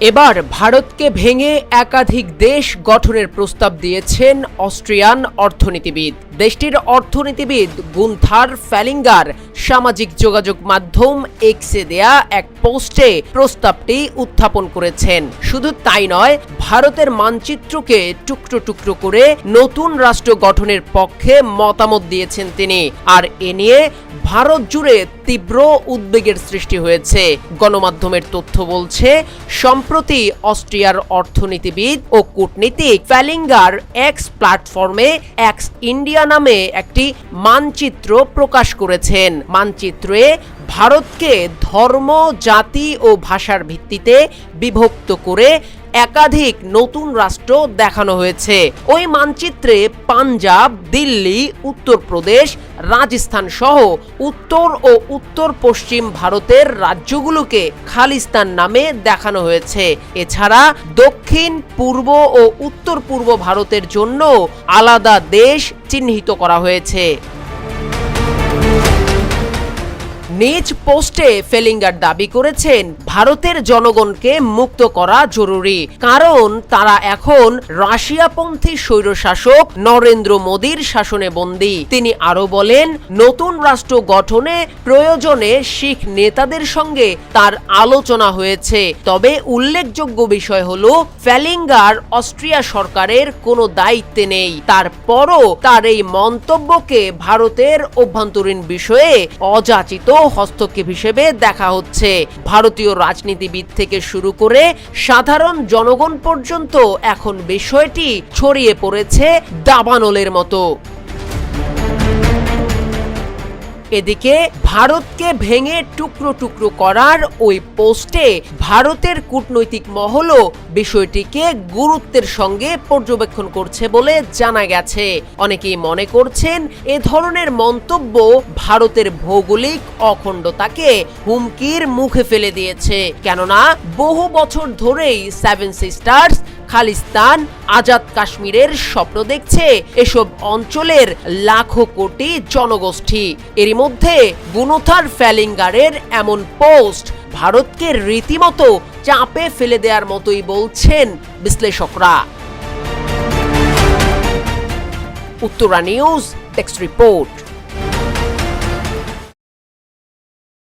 এবার ভারতকে ভেঙে একাধিক দেশ গঠনের প্রস্তাব দিয়েছেন অস্ট্রিয়ান অর্থনীতিবিদ। দেশটির অর্থনীতিবিদ গুন্থার ফ্যালিঙ্গার সামাজিক যোগাযোগ মাধ্যম এক্সে দেয়া এক পোস্টে প্রস্তাবটি উত্থাপন করেছেন। শুধু তাই নয়, ভারতের মানচিত্রকে টুকরো টুকরো করে নতুন রাষ্ট্র গঠনের পক্ষে মতামত দিয়েছেন তিনি। আর এ নিয়ে ভারত জুড়ে তীব্র উদ্বেগের সৃষ্টি হয়েছে। গণমাধ্যমের তথ্য বলছে, সম্প্রতি অস্ট্রিয়ার অর্থনীতিবিদ ও কূটনীতিক ফ্যালিঙ্গার এক্স প্ল্যাটফর্মে এক্স ইন্ডিয়া নামে একটি মানচিত্র প্রকাশ করেছেন। মানচিত্রে ভারতকে ধর্ম, জাতি ও ভাষার ভিত্তিতে বিভক্ত করে একাধিক নতুন রাষ্ট্র দেখানো হয়েছে। ওই মানচিত্রে পাঞ্জাব, দিল্লি, উত্তরপ্রদেশ, রাজস্থান সহ উত্তর ও উত্তর পশ্চিম ভারতের রাজ্যগুলোকে খালিস্তান নামে দেখানো হয়েছে। এছাড়া দক্ষিণ, পূর্ব ও উত্তর পূর্ব ভারতের জন্য আলাদা দেশ চিহ্নিত করা হয়েছে। নিজ পোস্টে ফেলিঙ্গার দাবি করেছেন, ভারতের জনগণকে মুক্ত করা জরুরি। কারণ তারা এখন রাশিয়াপন্থী স্বৈরশাসক নরেন্দ্র মোদীর শাসনে বন্দী। তিনি আরও বলেন, নতুন রাষ্ট্র গঠনে প্রয়োজনে শিখ নেতাদের সঙ্গে তার আলোচনা হয়েছে। তবে উল্লেখযোগ্য বিষয় হলো, ফেলিঙ্গার অস্ট্রিয়া সরকারের কোনো দায়িত্বে নেই। তারপরও তার এই মন্তব্যকে ভারতের অভ্যন্তরীণ বিষয়ে অযাচিত হস্তক্ষেপ হিসেবে দেখা হচ্ছে। ভারতীয় রাজনীতিবিদ থেকে শুরু করে সাধারণ জনগণ পর্যন্ত এখন বিষয়টি ছড়িয়ে পড়েছে দাবানলের মতো। এদিকে ভারতকে ভেঙে টুকরো টুকরো করার ওই পোস্টে ভারতের কূটনৈতিক মহলও বিষয়টিকে গুরুত্বের সঙ্গে পর্যবেক্ষণ করছে বলে জানা গেছে। অনেকেই মনে করছেন এ ধরনের মন্তব্য ভারতের ভৌগোলিক অখণ্ডতাকে হুমকির মুখে ফেলে দিয়েছে। কেননা বহু বছর ধরেই সেভেন সিস্টার্স খালিস্তান আজাদ কাশ্মীরের স্বপ্ন দেখছে এসব অঞ্চলের লাখো কোটি জনগোষ্ঠী। এরই মধ্যে গুনোথার ফ্যালিঙ্গারের এমন পোস্ট ভারতকে রীতিমতো চাপে ফেলে দেওয়ার মতোই বলছেন বিশ্লেষকরা। Uttara news text report.